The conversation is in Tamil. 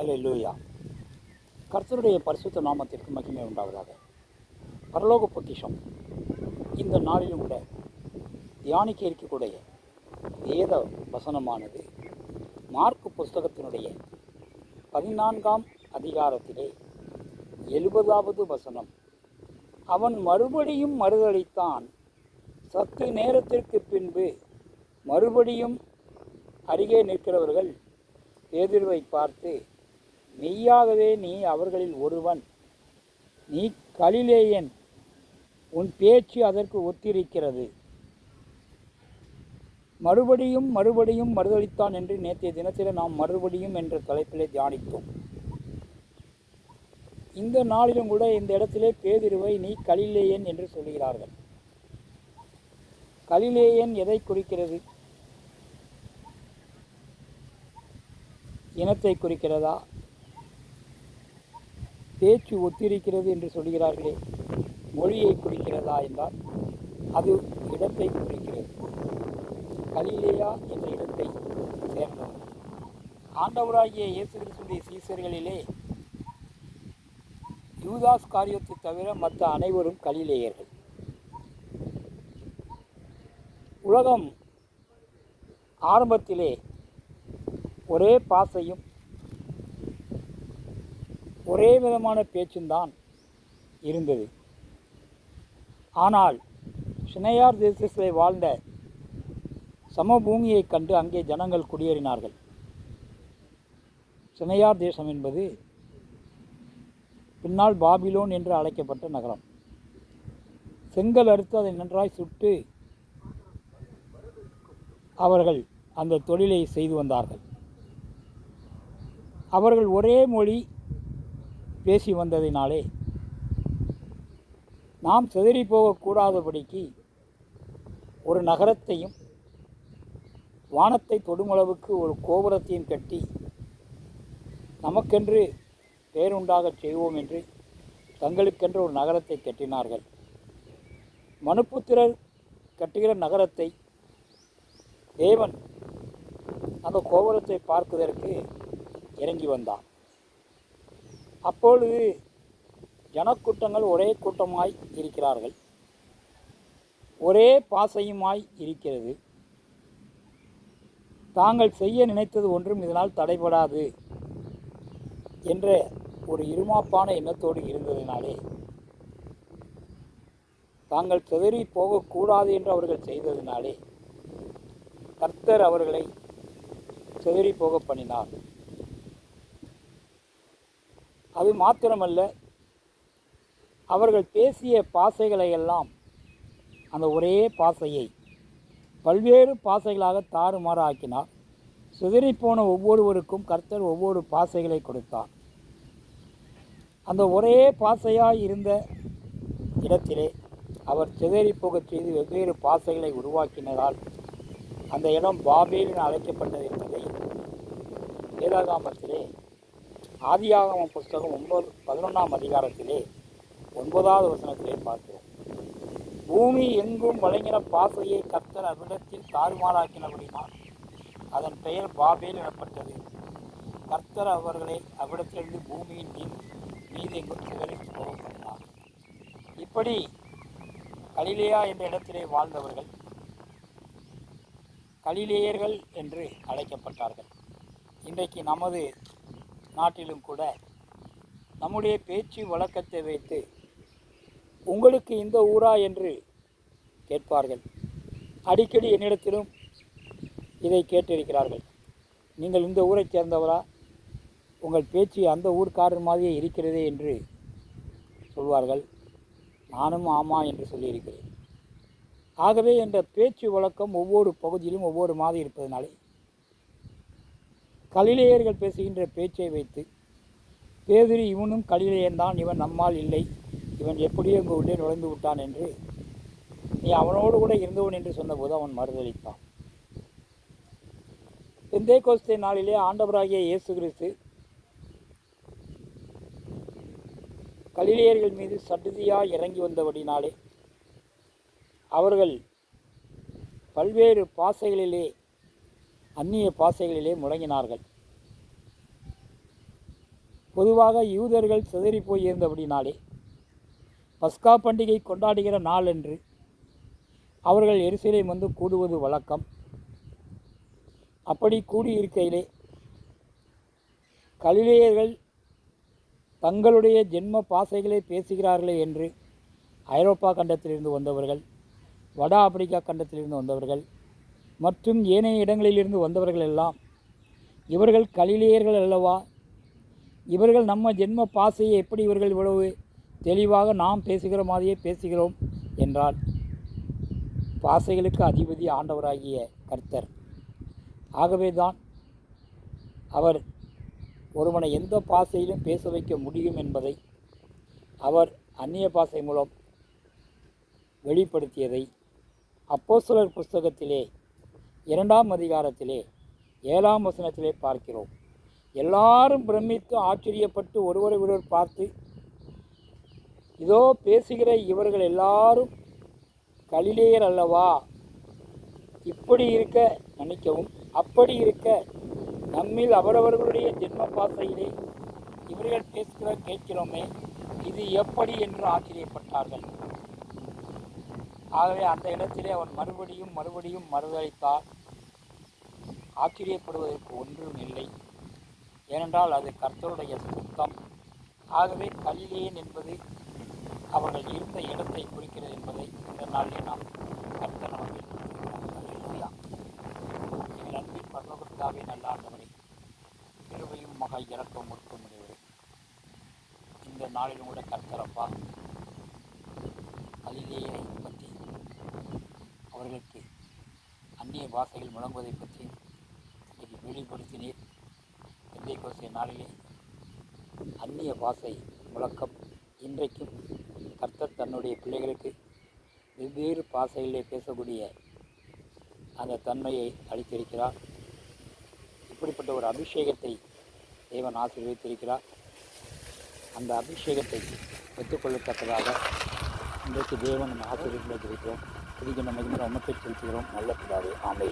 அல்லேலூயா கர்த்தருடைய பரிசுத்த நாமத்திற்கு மகிமை உண்டாவதாக. பரலோக பொக்கிஷம். இந்த நாளிலும் கூட தியானிக்க இருக்கக்கூடிய வேத வசனமானது மார்க்கு புஸ்தகத்தினுடைய பதினான்காம் அதிகாரத்திலே எழுபதாவது வசனம். அவன் மறுபடியும் மறுதளித்தான். சத்து நேரத்திற்கு பின்பு மறுபடியும் அருகே நிற்கிறவர்கள் எதிர்வை பார்த்து மெய்யாகவே நீ அவர்களில் ஒருவன். நீ கலிலேயன். உன் பேச்சு அதற்கு ஒத்திருக்கிறது. மறுபடியும் மறுபடியும் மறுதளித்தான் என்று நேற்றைய தினத்தில் நாம் மறுபடியும் என்ற தலைப்பிலே தியானித்தோம். இந்த நாளிலும் கூட இந்த இடத்திலே பேதிருவை நீ கலிலேயன் என்று சொல்கிறார்கள் கலிலேயன் எதை குறிக்கிறது? இனத்தை குறிக்கிறதா? பேச்சு ஒத்திருக்கிறது என்று சொல்கிறார்களே மொழியை குறிக்கிறதா என்றால் அது இடத்தை குறிக்கிறது. கலிலேயா என்ற இடத்தை சேர்ந்தவர். ஆண்டவராகிய இயேசு கிறிஸ்துடைய சீசர்களிலே யூதாஸ் காரியத்தை தவிர மற்ற அனைவரும் கலிலேயர்கள். உலகம் ஆரம்பத்திலே ஒரே பாசையும் ஒரே விதமான பேச்சும்தான் இருந்தது. ஆனால் சினையார் தேசத்தில் வாழ்ந்த சமபூமியைக் கண்டு அங்கே ஜனங்கள் குடியேறினார்கள். சினையார் தேசம் என்பது பின்னால் பாபிலோன் என்று அழைக்கப்பட்ட நகரம். செங்கல் அறுத்து அதை நன்றாய் சுட்டு அவர்கள் அந்த தொழிலை செய்து வந்தார்கள். அவர்கள் ஒரே மொழி பேசி வந்ததினாலே நாம் சிதறி போகக்கூடாதபடிக்கு ஒரு நகரத்தையும் வானத்தை தொடுமளவுக்கு ஒரு கோபுரத்தையும் கட்டி நமக்கென்று பேருண்டாகச் செய்வோம் என்று தங்களுக்கென்று ஒரு நகரத்தை கட்டினார்கள். மனுப்புத்திரர் கட்டுகிற நகரத்தை தேவன் அந்த கோபுரத்தை பார்ப்பதற்கு இறங்கி வந்தான். அப்பொழுது ஜனக்கூட்டங்கள் ஒரே கூட்டமாய் இருக்கிறார்கள். ஒரே பாசையுமாய் இருக்கிறது. தாங்கள் செய்ய நினைத்தது ஒன்றும் இதனால் தடைபடாது என்ற ஒரு இருமாப்பான எண்ணத்தோடு இருந்ததினாலே தாங்கள் சிதறி போகக்கூடாது என்று அவர்கள் செய்ததினாலே கர்த்தர் அவர்களை சிதறி போக பண்ணினார். அது மாத்திரமல்ல அவர்கள் பேசிய பாசைகளை எல்லாம் அந்த ஒரே பாசையை பல்வேறு பாசைகளாக தாறுமாறாக்கினார். சிதறிப்போன ஒவ்வொருவருக்கும் கர்த்தர் ஒவ்வொரு பாசைகளை கொடுத்தார். அந்த ஒரே பாசையாக இருந்த இடத்திலே அவர் சிதறி போகச் செய்து வெவ்வேறு பாசைகளை உருவாக்கினதால் அந்த இடம் பாபேல் என அழைக்கப்பட்டது என்பதை வேதாகாமத்திலே ஆதியாகம புஸ்தகம் ஒன்பது பதினொன்றாம் அதிகாரத்திலே ஒன்பதாவது வசனத்திலே பார்க்கிறோம். பூமி எங்கும் வழங்கின பாசையை கர்த்தர் அவ்விடத்தில் தாறுமாறாக்கினபடினால் அதன் பெயர் பாபேல் எனப்பட்டது. கர்த்தர் அவர்களை அவ்விடத்திலிருந்து பூமியின் மீது எங்கும் சிதறி போகப்பட்டார். இப்படி கலிலேயா என்ற இடத்திலே வாழ்ந்தவர்கள் கலிலேயர்கள் என்று அழைக்கப்பட்டார்கள். இன்றைக்கு நமது நாட்டிலும் கூட நம்முடைய பேச்சு வழக்கத்தை வைத்து உங்களுக்கு இந்த ஊரா என்று கேட்பார்கள். அடிக்கடி என்னிடத்திலும் இதை கேட்டிருக்கிறார்கள். நீங்கள் இந்த ஊரைச் சேர்ந்தவரா? உங்கள் பேச்சு அந்த ஊர்க்காரர் மாதிரியே இருக்கிறதே என்று சொல்வார்கள். நானும் ஆமா என்று சொல்லியிருக்கிறேன். ஆகவே என்ற பேச்சு வழக்கம் ஒவ்வொரு பகுதியிலும் ஒவ்வொரு மாதிரி இருப்பதனாலே கலிலேயர்கள் பேசுகின்ற பேச்சை வைத்து பேதிரி இவனும் கலிலேயன்தான் இவன் நம்மால் இல்லை இவன் எப்படியோ எங்கள் உள்ளே நுழைந்து விட்டான் என்று நீ அவனோடு கூட இருந்தவன் என்று சொன்னபோது அவன் மறுதளித்தான் பெந்தே கோஸ்தே நாளிலே ஆண்டவராகிய இயேசு கிறிஸ்து கலிலேயர்கள் மீது சடுதியாக இறங்கி வந்தபடினாலே அவர்கள் பல்வேறு பாசைகளிலே அந்நிய பாசைகளிலே முழங்கினார்கள். பொதுவாக யூதர்கள் சிதறி போயிருந்தபடினாலே பஸ்கா பண்டிகை கொண்டாடுகிற நாள் என்று அவர்கள் எரிசிலை வந்து கூடுவது வழக்கம். அப்படி கூடியிருக்கையிலே கலிலேயர்கள் தங்களுடைய ஜென்ம பாசைகளை பேசுகிறார்களே என்று ஐரோப்பா கண்டத்திலிருந்து வந்தவர்கள் வட ஆப்பிரிக்கா கண்டத்திலிருந்து வந்தவர்கள் மற்றும் ஏனைய இடங்களிலிருந்து வந்தவர்கள் எல்லாம் இவர்கள் கலிலேயர்கள் அல்லவா? இவர்கள் நம்ம ஜென்ம பாசையை எப்படி இவர்கள் இவ்வளவு தெளிவாக நாம் பேசுகிற மாதிரியே பேசுகிறோம் என்றால் பாசைகளுக்கு அதிபதி ஆண்டவராகிய கர்த்தர். ஆகவே தான் அவர் ஒருவனை எந்த பாசையிலும் பேச வைக்க முடியும் என்பதை அவர் அந்நிய பாசை மூலம் வெளிப்படுத்தியதை அப்போஸ்தலர் புஸ்தகத்திலே இரண்டாம் அதிகாரத்திலே ஏழாம் வசனத்திலே பார்க்கிறோம். எல்லாரும் பிரமித்து ஆச்சரியப்பட்டு ஒருவரை ஒருவர் பார்த்து இதோ பேசுகிற இவர்கள் எல்லாரும் கலிலேயர் அல்லவா? இப்படி இருக்க நினைக்கவும் அப்படி இருக்க நம்மில் அவரவர்களுடைய ஜென்ம பாசையிலே இவர்கள் பேசுகிற கேட்கிறோமே இது எப்படி என்று ஆச்சரியப்பட்டார்கள். ஆகவே அந்த இடத்திலே அவன் மறுபடியும் மறுபடியும் மறுதளித்தார். ஆச்சரியப்படுவதற்கு ஒன்றும் இல்லை. ஏனென்றால் அது கர்த்தருடைய சுத்தம். ஆகவே கலிலேயன் என்பது அவர்கள் இருந்த இடத்தை குறிக்கிறது என்பதை இந்த நாளில் நாம் கர்த்தர் நமக்கு சொல்லியிருக்கிறார். எங்கள் அன்பின் பரலோகத்தாவே நல்ல ஆண்டவரே கிருபையும் இறக்கம் முற்க முடியவரே இந்த நாளிலும் கூட கர்த்தரப்பா கலிலேயரை பற்றி அவர்களுக்கு அந்நிய பாஷைகள் முழங்குவதை பற்றி இன்றைக்கு வெளிப்படுத்தினீர் எந்தை கோசிய நாளிலே அந்நிய பாஷை முழக்கம் இன்றைக்கும் கர்த்தர் தன்னுடைய பிள்ளைகளுக்கு வெவ்வேறு பாஷைகளிலே பேசக்கூடிய அந்த தன்மையை அளித்திருக்கிறார். இப்படிப்பட்ட ஒரு அபிஷேகத்தை தேவன் ஆசீர்வதித்திருக்கிறார். அந்த அபிஷேகத்தை பெற்றுக்கொள்ளத்தக்கதாக இன்றைக்கு தேவன் ஆசீர்வதித்திருக்கிறோம் புதிய நம்ம உமத்தை செலுத்துகிறோம். நல்ல பிதாவே. ஆமை